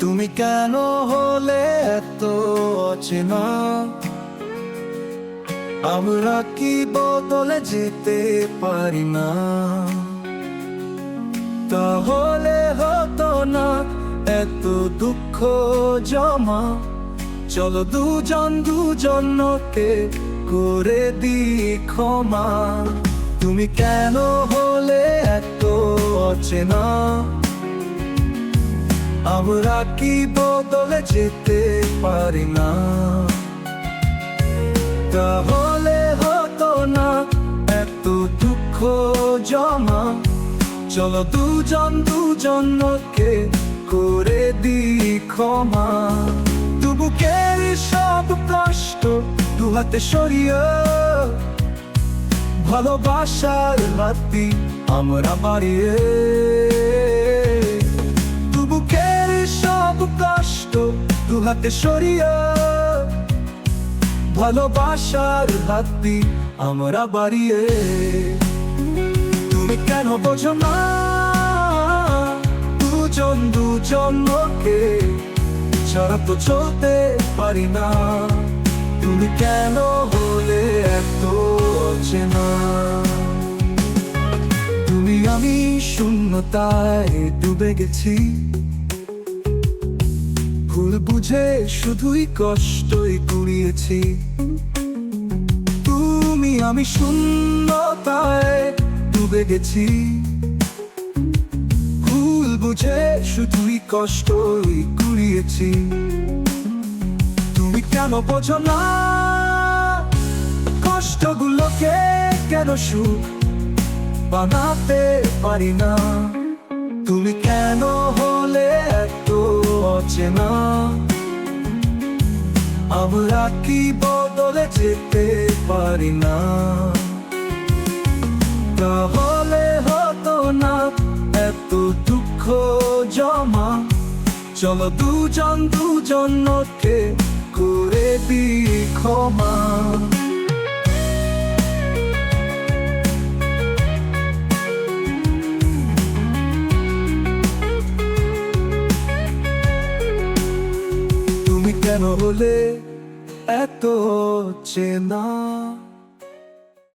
তুমি কেন হলে এত অচেনা? আমরা কি বদলে যেতে পারি না? তাহলে হতো না এত দুঃখ জমা? চলো দুজন দুজনকে করে দি ক্ষমা। তুমি কেন হলে এত অচেনা? আমরা কি বদলে যেতে পারি না? তাহলে হতো না এত দুঃখ জমা। চলো দুজন দুজনকে করে দি ক্ষমা। দুবুকের সব কষ্ট দু হাতে সরিয়ে। ভালোবাসার হাতি আমরা বাড়িয়ে। হাতে সরিয়ে ভালোবাসার হাতি আমরা বাড়িয়ে। তুমি কেন বোঝো না দুজন দুজনকে ছাড়া তো চলতে পারি না। তুমি কেন হলে এত চেনা তুমি আমি শূন্যতায় ডুবে গেছি। বুঝে শুধুই কষ্টই কুড়িয়েছি। তুমি আমি শূন্যতায় ডুবে গেছি। ভুল বুঝে শুধুই কষ্টই কুড়িয়েছি। তুমি কেন বোঝো না? কষ্টগুলোকে কেন সুখ বানাতে পারি না? তুমি কেন হলে এত অচেনা? আমরা কি বদলে যেতে পারি না? তাহলে হতো না এত দুঃখ জমা। চলো দুজন দুজন করে দি ক্ষমা। কেন হলে এত চেনা?